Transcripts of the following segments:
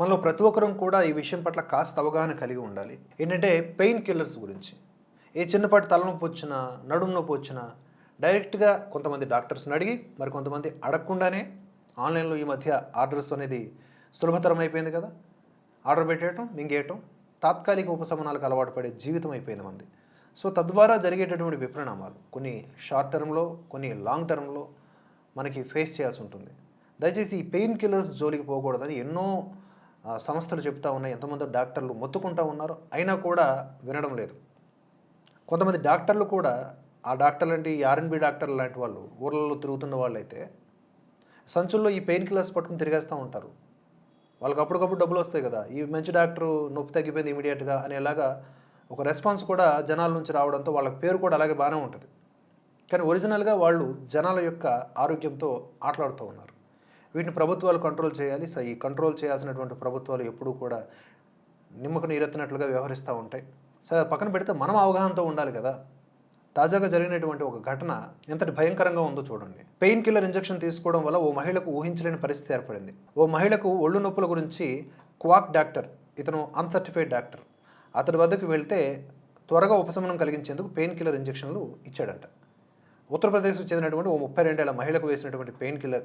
మనలో ప్రతి ఒక్కరం కూడా ఈ విషయం పట్ల కాస్త అవగాహన కలిగి ఉండాలి. ఏంటంటే పెయిన్ కిల్లర్స్ గురించి. ఏ చిన్నపాటి తలనొప్పి వచ్చినా నడుము నొప్పి వచ్చినా డైరెక్ట్గా కొంతమంది డాక్టర్స్ని అడిగి మరి కొంతమంది అడగకుండానే ఆన్లైన్లో ఈ మధ్య ఆర్డర్స్ అనేది సులభతరం అయిపోయింది కదా. ఆర్డర్ పెట్టేయటం మింగేయటం తాత్కాలిక ఉపశమనాలకు అలవాటు పడే జీవితం అయిపోయింది మంది సో తద్వారా జరిగేటటువంటి విపరిణామాలు కొన్ని షార్ట్ టర్మ్లో కొన్ని లాంగ్ టర్మ్లో మనకి ఫేస్ చేయాల్సి ఉంటుంది. దయచేసి ఈ పెయిన్ కిల్లర్స్ జోలికి పోకూడదని ఎన్నో సంస్థలు చెప్తా ఉన్నాయి ఎంతమంది డాక్టర్లు మొత్తుకుంటా ఉన్నారు అయినా కూడా వినడం లేదు. కొంతమంది డాక్టర్లు కూడా ఆ డాక్టర్లు అంటే ఈ ఆర్ఎన్బి డాక్టర్లు లాంటి వాళ్ళు ఊర్లలో తిరుగుతున్న వాళ్ళు అయితే సంచుల్లో ఈ పెయిన్ కిల్లర్స్ పట్టుకుని తిరిగేస్తూ ఉంటారు. వాళ్ళకి అప్పటికప్పుడు డబ్బులు వస్తాయి కదా ఈ మంచి డాక్టరు నొప్పి తగ్గిపోయింది ఇమీడియట్గా అనేలాగా ఒక రెస్పాన్స్ కూడా జనాల నుంచి రావడంతో వాళ్ళ పేరు కూడా అలాగే బాగానే ఉంటుంది. కానీ ఒరిజినల్గా వాళ్ళు జనాల యొక్క ఆరోగ్యంతో ఆటలాడుతూ ఉన్నారు. వీటిని ప్రభుత్వాలు కంట్రోల్ చేయాలి. సో ఈ కంట్రోల్ చేయాల్సినటువంటి ప్రభుత్వాలు ఎప్పుడూ కూడా నిమ్మకు నీరెత్తినట్లుగా వ్యవహరిస్తూ ఉంటాయి. సరే అది పక్కన పెడితే మనం అవగాహనతో ఉండాలి కదా. తాజాగా జరిగినటువంటి ఒక ఘటన ఎంతటి భయంకరంగా ఉందో చూడండి. పెయిన్ కిల్లర్ ఇంజెక్షన్ తీసుకోవడం వల్ల ఓ మహిళకు ఊహించలేని పరిస్థితి ఏర్పడింది. ఓ మహిళకు ఒళ్ళు నొప్పుల గురించి క్వాక్ డాక్టర్ ఇతను అన్సర్టిఫైడ్ డాక్టర్. అతడి వద్దకు వెళ్తే త్వరగా ఉపశమనం కలిగించేందుకు పెయిన్ కిల్లర్ ఇంజెక్షన్లు ఇచ్చాడంట. ఉత్తరప్రదేశ్కు చెందినటువంటి ఓ ముప్పై రెండేళ్ళ మహిళకు వేసినటువంటి పెయిన్ కిల్లర్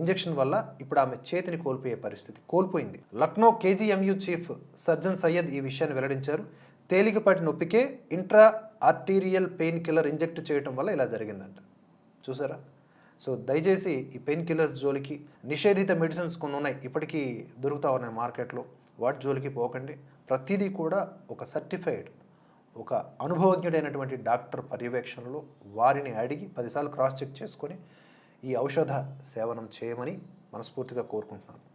ఇంజెక్షన్ వల్ల ఇప్పుడు ఆమె చేతిని కోల్పోయే పరిస్థితి కోల్పోయింది. Lucknow K G M U chief surgeon Syed ఈ విషయాన్ని వెల్లడించారు. తేలికపాటి నొప్పికే intra arterial pain killer inject చేయటం వల్ల ఇలా జరిగిందంట. చూసారా? సో దయచేసి ఈ పెయిన్ కిల్లర్స్ జోలికి నిషేధిత మెడిసిన్స్ కొన్ని ఉన్నాయి ఇప్పటికీ దొరుకుతా ఉన్నాయి మార్కెట్లో. వాటి జోలికి పోకండి. ప్రతిదీ కూడా ఒక సర్టిఫైడ్ ఒక అనుభవజ్ఞుడైనటువంటి డాక్టర్ పర్యవేక్షణలో వారిని అడిగి పదిసార్లు క్రాస్ చెక్ చేసుకొని ఈ ఔషధ సేవనం చేయమని మనస్ఫూర్తిగా కోరుకుంటున్నాను.